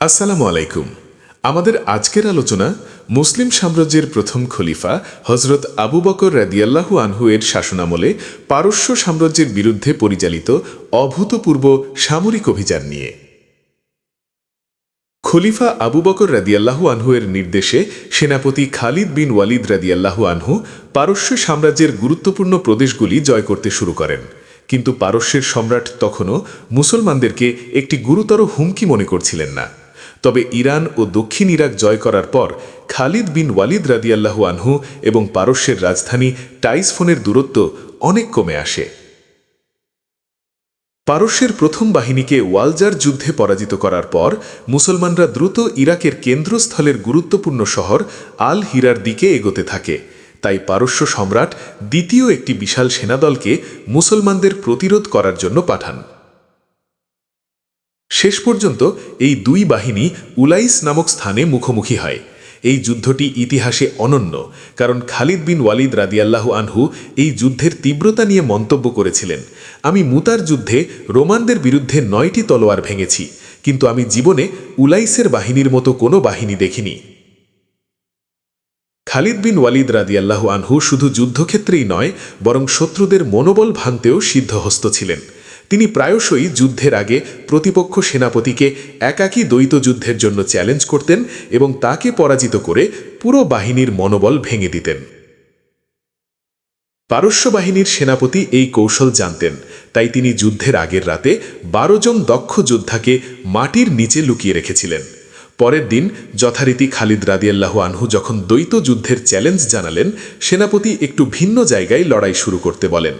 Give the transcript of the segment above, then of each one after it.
আসসালামু আলাইকুম। আমাদের আজকের আলোচনা মুসলিম সাম্রাজ্যের প্রথম খলিফা হজরত আবু বকর রাদিয়াল্লাহু আনহু এর শাসনামলে পারস্য সাম্রাজ্যের বিরুদ্ধে পরিচালিত অভূতপূর্ব সামরিক অভিযান নিয়ে। খলিফা আবু বকর রাদিয়াল্লাহু আনহু এর নির্দেশে সেনাপতি খালিদ বিন ওয়ালিদ রাদিয়াল্লাহু আনহু পারস্য সাম্রাজ্যের গুরুত্বপূর্ণ প্রদেশগুলি জয় করতে শুরু করেন। কিন্তু পারস্যের সম্রাট তখনও মুসলমানদেরকে একটি গুরুতর হুমকি মনে করছিলেন না। তবে ইরান ও দক্ষিণ ইরাক জয় করার পর খালিদ বিন ওয়ালিদ রাদিয়াল্লাহু আনহু এবং পারস্যের রাজধানী টাইসফোনের দূরত্ব অনেক কমে আসে। পারস্যের প্রথম বাহিনীকে ওয়ালজার যুদ্ধে পরাজিত করার পর মুসলমানরা দ্রুত ইরাকের কেন্দ্রস্থলের গুরুত্বপূর্ণ শহর আল হিরার দিকে এগোতে থাকে। তাই পারস্য সম্রাট দ্বিতীয় একটি বিশাল সেনাদলকে মুসলমানদের প্রতিরোধ করার জন্য পাঠান। শেষ পর্যন্ত এই দুই বাহিনী উলাইস নামক স্থানে মুখোমুখি হয়। এই যুদ্ধটি ইতিহাসে অনন্য, কারণ খালিদ বিন ওয়ালিদ রাদিয়াল্লাহু আনহু এই যুদ্ধের তীব্রতা নিয়ে মন্তব্য করেছিলেন, আমি মুতার যুদ্ধে রোমানদের বিরুদ্ধে নয়টি তলোয়ার ভেঙেছি, কিন্তু আমি জীবনে উলাইসের বাহিনীর মতো কোনো বাহিনী দেখিনি। খালিদ বিন ওয়ালিদ রাদিয়াল্লাহু আনহু শুধু যুদ্ধক্ষেত্রেই নয়, বরং শত্রুদের মনোবল ভাঙতেও সিদ্ধহস্ত ছিলেন। তিনি প্রায়শই যুদ্ধের আগে প্রতিপক্ষ সেনাপতিকে একাকী দ্বৈত যুদ্ধের জন্য চ্যালেঞ্জ করতেন এবং তাকে পরাজিত করে পুরো বাহিনীর মনোবল ভেঙে দিতেন। পারস্য বাহিনীর সেনাপতি এই কৌশল জানতেন, তাই তিনি যুদ্ধের আগের রাতে বারো জন দক্ষ যোদ্ধাকে মাটির নিচে লুকিয়ে রেখেছিলেন। পরের দিন যথারীতি খালিদ রাদিয়াল্লাহু আনহু যখন দ্বৈত যুদ্ধের চ্যালেঞ্জ জানালেন, সেনাপতি একটু ভিন্ন জায়গায় লড়াই শুরু করতে বলেন।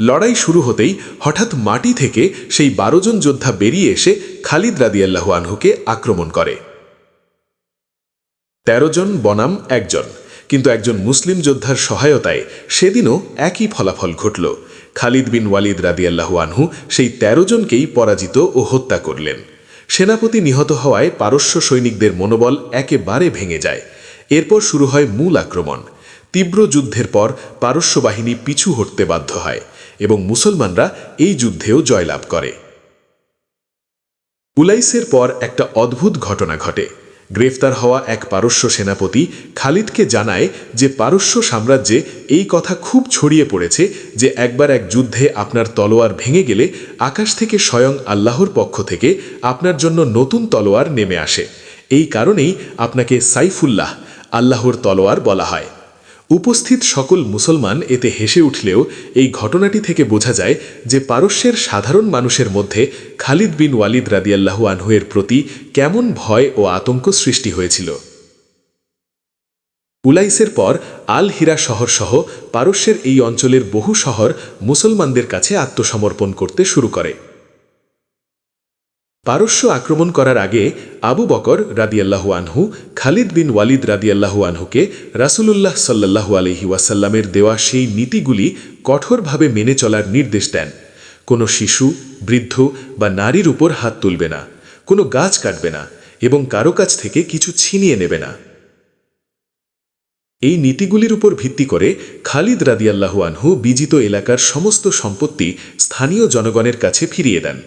লড়াই শুরু হতেই হঠাৎ মাটি থেকে সেই বারো জন যোদ্ধা বেরিয়ে এসে খালিদ রাদিয়াল্লাহু আনহুকে আক্রমণ করে। তেরো জন বনাম একজন, কিন্তু একজন মুসলিম যোদ্ধার সহায়তায় সেদিনও একই ফলাফল ঘটল। খালিদ বিন ওয়ালিদ রাদিয়াল্লাহু আনহু সেই তেরো জনকেই পরাজিত ও হত্যা করলেন। সেনাপতি নিহত হওয়ায় পারস্য সৈনিকদের মনোবল একেবারে ভেঙে যায়। এরপর শুরু হয় মূল আক্রমণ। তীব্র যুদ্ধের পর পারস্য বাহিনী পিছু হটতে বাধ্য হয় এবং মুসলমানরা এই যুদ্ধেও জয়লাভ করে। উলাইসের পর একটা অদ্ভুত ঘটনা ঘটে। গ্রেফতার হওয়া এক পারস্য সেনাপতি খালিদকে জানায় যে পারস্য সাম্রাজ্যে এই কথা খুব ছড়িয়ে পড়েছে যে একবার এক যুদ্ধে আপনার তলোয়ার ভেঙে গেলে আকাশ থেকে স্বয়ং আল্লাহর পক্ষ থেকে আপনার জন্য নতুন তলোয়ার নেমে আসে। এই কারণেই আপনাকে সাইফুল্লাহ, আল্লাহর তলোয়ার বলা হয়। উপস্থিত সকল মুসলমান এতে হেসে উঠলেও এই ঘটনাটি থেকে বোঝা যায় যে পারস্যের সাধারণ মানুষের মধ্যে খালিদ বিন ওয়ালিদ রাদিয়াল্লাহু আনহুয়ের প্রতি কেমন ভয় ও আতঙ্ক সৃষ্টি হয়েছিল। উলাইসের পর আল হিরা শহর সহ পারস্যের এই অঞ্চলের বহু শহর মুসলমানদের কাছে আত্মসমর্পণ করতে শুরু করে। পারস্য আক্রমণ করার আগে আবু বকর রাদিয়াল্লাহু আনহু, খালিদ বিন ওয়ালিদ রাদিয়াল্লাহু আনহুকে রাসুলুল্লাহ সাল্লাহু আলহি ওয়াসাল্লামের দেওয়া সেই নীতিগুলি কঠোরভাবে মেনে চলার নির্দেশ দেন। কোনো শিশু, বৃদ্ধ বা নারীর উপর হাত তুলবে না, কোনো গাছ কাটবে না এবং কারও কাছ থেকে কিছু ছিনিয়ে নেবে না। এই নীতিগুলির উপর ভিত্তি করে খালিদ রাদিয়াল্লাহু আনহু বিজিত এলাকার সমস্ত সম্পত্তি স্থানীয় জনগণের কাছে ফিরিয়ে দেন।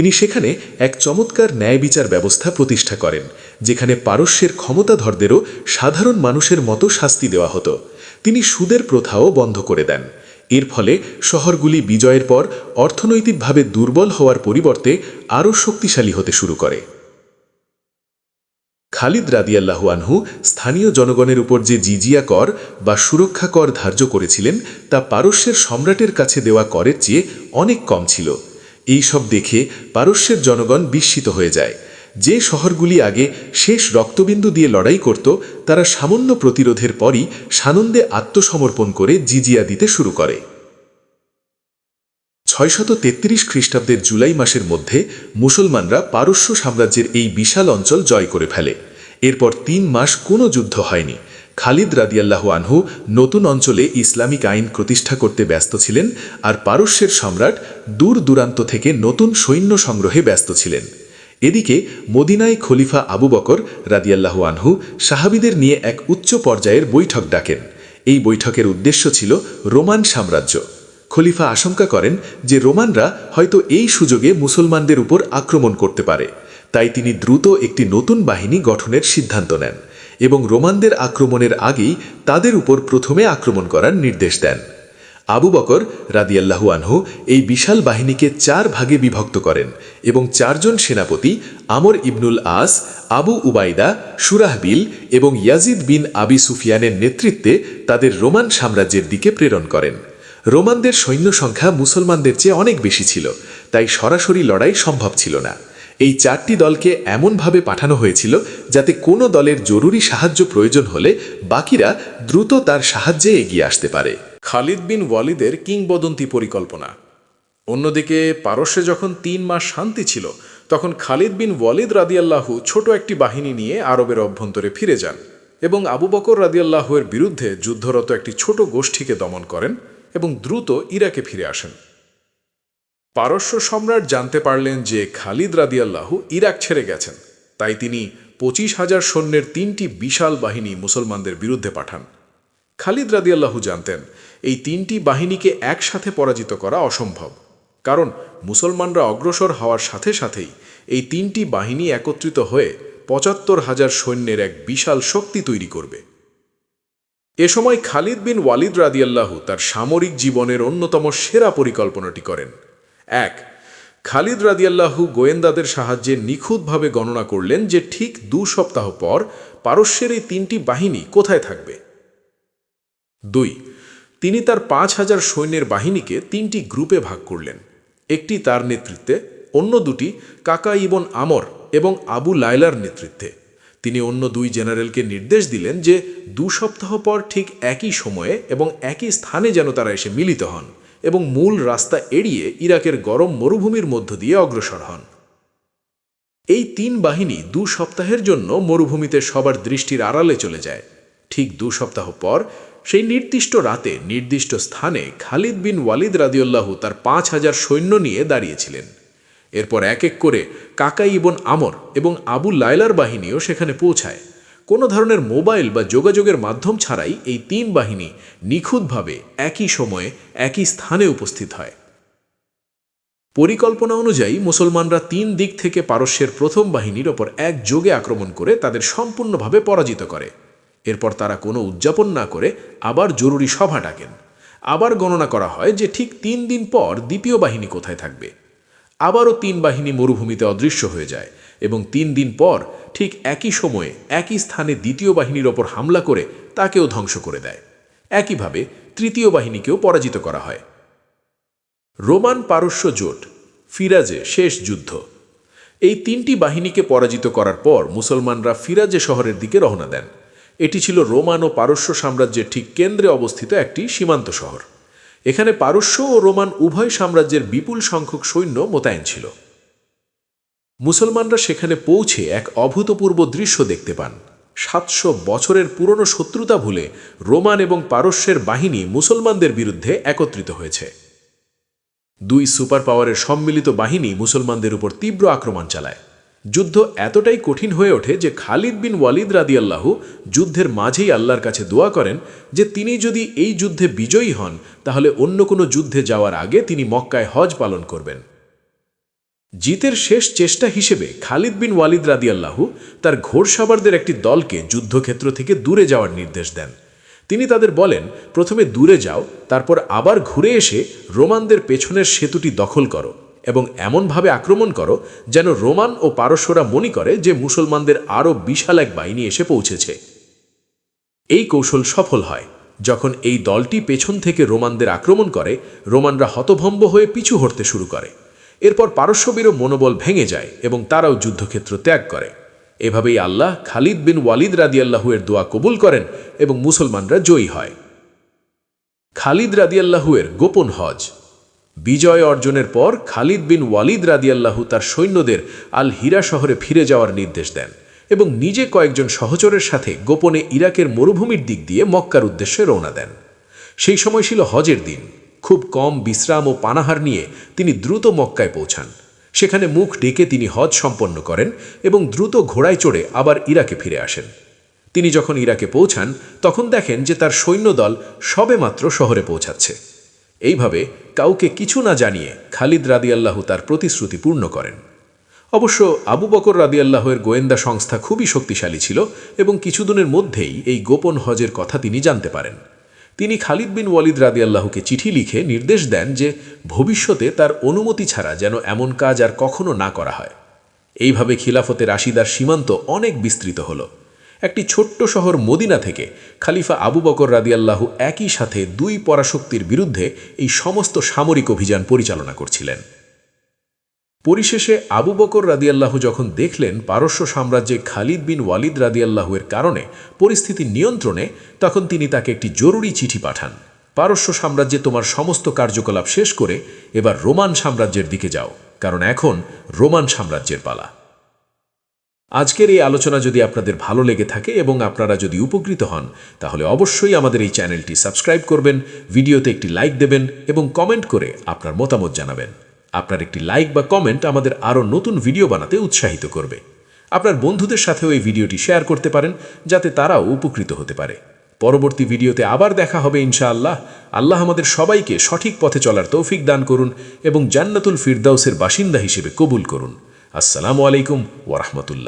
তিনি সেখানে এক চমৎকার ন্যায় বিচার ব্যবস্থা প্রতিষ্ঠা করেন, যেখানে পারস্যের ক্ষমতাধরদেরও সাধারণ মানুষের মতো শাস্তি দেওয়া হতো। তিনি সুদের প্রথাও বন্ধ করে দেন। এর ফলে শহরগুলি বিজয়ের পর অর্থনৈতিকভাবে দুর্বল হওয়ার পরিবর্তে আরও শক্তিশালী হতে শুরু করে। খালিদ রাদিয়াল্লাহু আনহু স্থানীয় জনগণের উপর যে জিজিয়া কর বা সুরক্ষা কর ধার্য করেছিলেন, তা পারস্যের সম্রাটের কাছে দেওয়া করের চেয়ে অনেক কম ছিল। এই সব দেখে পারস্যের জনগণ বিস্মিত হয়ে যায়। যে শহরগুলি আগে শেষ রক্তবিন্দু দিয়ে লড়াই করত, তারা সামান্য প্রতিরোধের পরই সানন্দে আত্মসমর্পণ করে জিজিয়া দিতে শুরু করে। ছয়শত তেত্রিশ খ্রিস্টাব্দের জুলাই মাসের মধ্যে মুসলমানরা পারস্য সাম্রাজ্যের এই বিশাল অঞ্চল জয় করে ফেলে। এরপর তিন মাস কোনো যুদ্ধ হয়নি। খালিদ রাদিয়াল্লাহু আনহু নতুন অঞ্চলে ইসলামিক আইন প্রতিষ্ঠা করতে ব্যস্ত ছিলেন আর পারস্যের সম্রাট দূর দূরান্ত থেকে নতুন সৈন্য সংগ্রহে ব্যস্ত ছিলেন। এদিকে মদিনায় খলিফা আবু বকর রাদিয়াল্লাহু আনহু সাহাবিদের নিয়ে এক উচ্চ পর্যায়ের বৈঠক ডাকেন। এই বৈঠকের উদ্দেশ্য ছিল রোমান সাম্রাজ্য। খলিফা আশঙ্কা করেন যে রোমানরা হয়তো এই সুযোগে মুসলমানদের উপর আক্রমণ করতে পারে। তাই তিনি দ্রুত একটি নতুন বাহিনী গঠনের সিদ্ধান্ত নেন। এবং রোমানদের আক্রমণের আগেই তাদের উপর প্রথমে আক্রমণ করার নির্দেশ দেন। আবু বকর রাদিয়াল্লাহু আনহু এই বিশাল বাহিনীকে চার ভাগে বিভক্ত করেন এবং চারজন সেনাপতি আমর ইবনুল আস, আবু উবাইদা সুরাহবিল এবং ইয়াজিদ বিন আবি সুফিয়ানের নেতৃত্বে তাদের রোমান সাম্রাজ্যের দিকে প্রেরণ করেন। রোমানদের সৈন্য সংখ্যা মুসলমানদের চেয়ে অনেক বেশি ছিল, তাই সরাসরি লড়াই সম্ভব ছিল না। এই চারটি দলকে এমনভাবে পাঠানো হয়েছিল যাতে কোনো দলের জরুরি সাহায্য প্রয়োজন হলে বাকিরা দ্রুত তার সাহায্যে এগিয়ে আসতে পারে। খালিদ বিন ওয়ালিদের কিংবদন্তি পরিকল্পনা। অন্যদিকে পারস্যে যখন তিন মাস শান্তি ছিল, তখন খালিদ বিন ওয়ালিদ রাদিয়াল্লাহু ছোট একটি বাহিনী নিয়ে আরবের অভ্যন্তরে ফিরে যান এবং আবু বকর রাদিয়াল্লাহুয়ের বিরুদ্ধে যুদ্ধরত একটি ছোট গোষ্ঠীকে দমন করেন এবং দ্রুত ইরাকে ফিরে আসেন। পারস্য সম্রাট জানতে পারলেন যে খালিদ রাদিয়াল্লাহু ইরাক ছেড়ে গেছেন। তাই তিনি পঁচিশ হাজার সৈন্যের তিনটি বিশাল বাহিনী মুসলমানদের বিরুদ্ধে পাঠান। খালিদ রাদিয়াল্লাহু জানতেন, এই তিনটি বাহিনীকে একসাথে পরাজিত করা অসম্ভব। কারণ মুসলমানরা অগ্রসর হওয়ার সাথে সাথেই এই তিনটি বাহিনী একত্রিত হয়ে পঁচাত্তর হাজার সৈন্যের এক বিশাল শক্তি তৈরি করবে। এ সময় খালিদ বিন ওয়ালিদ রাদিয়াল্লাহু তার সামরিক জীবনের অন্যতম সেরা পরিকল্পনাটি করেন। এক, খালিদ রাদিয়াল্লাহু গোয়েন্দাদের সাহায্যে নিখুঁতভাবে গণনা করলেন যে ঠিক দু সপ্তাহ পর পারস্যের এই তিনটি বাহিনী কোথায় থাকবে। দুই, তিনি তার পাঁচ হাজার সৈন্যের বাহিনীকে তিনটি গ্রুপে ভাগ করলেন। একটি তার নেতৃত্বে, অন্য দুটি কাকা ইবন আমর এবং আবু লাইলার নেতৃত্বে। তিনি অন্য দুই জেনারেলকে নির্দেশ দিলেন যে দু সপ্তাহ পর ঠিক একই সময়ে এবং একই স্থানে যেন তারা এসে মিলিত হন। এবং মূল রাস্তা এড়িয়ে ইরাকের গরম মরুভূমির মধ্য দিয়ে অগ্রসর হন। এই তিন বাহিনী দু সপ্তাহের জন্য মরুভূমিতে সবার দৃষ্টির আড়ালে চলে যায়। ঠিক দু সপ্তাহ পর সেই নির্দিষ্ট রাতে নির্দিষ্ট স্থানে খালিদ বিন ওয়ালিদ রাদিউল্লাহু তার পাঁচ হাজার সৈন্য নিয়ে দাঁড়িয়েছিলেন। এরপর এক এক করে কাকা ইবন আমর এবং আবু লায়লার বাহিনীও সেখানে পৌঁছায়। কোনো ধরনের মোবাইল বা যোগাযোগের মাধ্যম ছাড়াই এই তিন বাহিনী নিখুঁতভাবে একই সময়ে একই স্থানে উপস্থিত হয়। পরিকল্পনা অনুযায়ী মুসলমানরা তিন দিক থেকে পারস্যের প্রথম বাহিনীর ওপর এক যোগে আক্রমণ করে তাদের সম্পূর্ণভাবে পরাজিত করে। এরপর তারা কোনো উদযাপন না করে আবার জরুরি সভা ডাকেন। আবার গণনা করা হয় যে ঠিক তিন দিন পর দ্বিতীয় বাহিনী কোথায় থাকবে। আবারও তিন বাহিনী মরুভূমিতে অদৃশ্য হয়ে যায়। এবং তিন দিন পর ঠিক একই সময়ে একই স্থানে দ্বিতীয় বাহিনীর ওপর হামলা করে তাকেও ধ্বংস করে দেয়। একইভাবে তৃতীয় বাহিনীকেও পরাজিত করা হয়। রোমান পারস্য জোট, ফিরাজে শেষ যুদ্ধ। এই তিনটি বাহিনীকে পরাজিত করার পর মুসলমানরা ফিরাজে শহরের দিকে রওনা দেন। এটি ছিল রোমান ও পারস্য সাম্রাজ্যের ঠিক কেন্দ্রে অবস্থিত একটি সীমান্ত শহর। এখানে পারস্য ও রোমান উভয় সাম্রাজ্যের বিপুল সংখ্যক সৈন্য মোতায়েন ছিল। মুসলমানরা সেখানে পৌঁছে এক অভূতপূর্ব দৃশ্য দেখতে পান। সাতশো বছরের পুরনো শত্রুতা ভুলে রোমান এবং পারস্যের বাহিনী মুসলমানদের বিরুদ্ধে একত্রিত হয়েছে। দুই সুপার পাওয়ারের সম্মিলিত বাহিনী মুসলমানদের উপর তীব্র আক্রমণ চালায়। যুদ্ধ এতটাই কঠিন হয়ে ওঠে যে খালিদ বিন ওয়ালিদ রাদি রাদিয়াল্লাহু যুদ্ধের মাঝেই আল্লাহর কাছে দোয়া করেন যে তিনি যদি এই যুদ্ধে বিজয়ী হন, তাহলে অন্য কোনো যুদ্ধে যাওয়ার আগে তিনি মক্কায় হজ পালন করবেন। জিতের শেষ চেষ্টা হিসেবে খালিদ বিন ওয়ালিদ রাদিয়াল্লাহু তার ঘোড়সাবারদের একটি দলকে যুদ্ধক্ষেত্র থেকে দূরে যাওয়ার নির্দেশ দেন। তিনি তাদের বলেন, প্রথমে দূরে যাও, তারপর আবার ঘুরে এসে রোমানদের পেছনের সেতুটি দখল করো এবং এমনভাবে আক্রমণ করো যেন রোমান ও পারস্যরা মনে করে যে মুসলমানদের আরও বিশাল এক বাহিনী এসে পৌঁছেছে। এই কৌশল সফল হয়। যখন এই দলটি পেছন থেকে রোমানদের আক্রমণ করে, রোমানরা হতভম্ব হয়ে পিছু হটতে শুরু করে। এরপর পারস্যবীরও মনোবল ভেঙে যায় এবং তারাও যুদ্ধক্ষেত্র ত্যাগ করে। এভাবেই আল্লাহ খালিদ বিন ওয়ালিদ রাদিয়াল্লাহু এর দোয়া কবুল করেন এবং মুসলমানরা জয়ী হয়। খালিদ রাদিয়াল্লাহু এর গোপন হজ। বিজয় অর্জনের পর খালিদ বিন ওয়ালিদ রাদিয়াল্লাহু তার সৈন্যদের আল হীরা শহরে ফিরে যাওয়ার নির্দেশ দেন এবং নিজে কয়েকজন সহচরের সাথে গোপনে ইরাকের মরুভূমির দিক দিয়ে মক্কার উদ্দেশ্যে রওনা দেন। সেই সময় ছিল হজের দিন। খুব কম বিশ্রাম ও পানাহার নিয়ে তিনি দ্রুত মক্কায় পৌঁছান। সেখানে মুখ ডেকে তিনি হজ সম্পন্ন করেন এবং দ্রুত ঘোড়ায় চড়ে আবার ইরাকে ফিরে আসেন। তিনি যখন ইরাকে পৌঁছান, তখন দেখেন যে তার সৈন্যদল সবেমাত্র শহরে পৌঁছাচ্ছে। এইভাবে কাউকে কিছু না জানিয়ে খালিদ রাদিয়াল্লাহু তার প্রতিশ্রুতি পূর্ণ করেন। অবশ্য আবু বকর রাদিয়াল্লাহের গোয়েন্দা সংস্থা খুবই শক্তিশালী ছিল এবং কিছুদিনের মধ্যেই এই গোপন হজের কথা তিনি জানতে পারেন। তিনি খালিদ বিন ওয়ালিদ রাদিয়াল্লাহকে চিঠি লিখে নির্দেশ দেন যে ভবিষ্যতে তার অনুমতি ছাড়া যেন এমন কাজ আর কখনো না করা হয়। এইভাবে খিলাফতে রাশিদার সীমান্ত অনেক বিস্তৃত হল। একটি ছোট্ট শহর মদিনা থেকে খালিফা আবু বকর রাদিয়াল্লাহু একই সাথে দুই পরাশক্তির বিরুদ্ধে এই সমস্ত সামরিক অভিযান পরিচালনা করছিলেন। পরিশেষে আবু বকর রাদিয়াল্লাহু যখন দেখলেন পারস্য সাম্রাজ্যে খালিদ বিন ওয়ালিদ রাদিয়াল্লাহুয়ের কারণে পরিস্থিতি নিয়ন্ত্রণে, তখন তিনি তাকে একটি জরুরি চিঠি পাঠান। পারস্য সাম্রাজ্যে তোমার সমস্ত কার্যকলাপ শেষ করে এবার রোমান সাম্রাজ্যের দিকে যাও, কারণ এখন রোমান সাম্রাজ্যের পালা। আজকের এই আলোচনা যদি আপনাদের ভালো লেগে থাকে এবং আপনারা যদি উপকৃত হন, তাহলে অবশ্যই আমাদের এই চ্যানেলটি সাবস্ক্রাইব করবেন, ভিডিওতে একটি লাইক দেবেন এবং কমেন্ট করে আপনার মতামত জানাবেন। আপনার একটি লাইক বা কমেন্ট আমাদের আরও নতুন ভিডিও বানাতে উৎসাহিত করবে। আপনার বন্ধুদের সাথেও এই ভিডিওটি শেয়ার করতে পারেন, যাতে তারাও উপকৃত হতে পারে। পরবর্তী ভিডিওতে আবার দেখা হবে ইনশাআল্লাহ। আল্লাহ আমাদের সবাইকে সঠিক পথে চলার তৌফিক দান করুন এবং জান্নাতুল ফিরদাউসের বাসিন্দা হিসেবে কবুল করুন। আসসালামু আলাইকুম ওরহমতুল্লাহ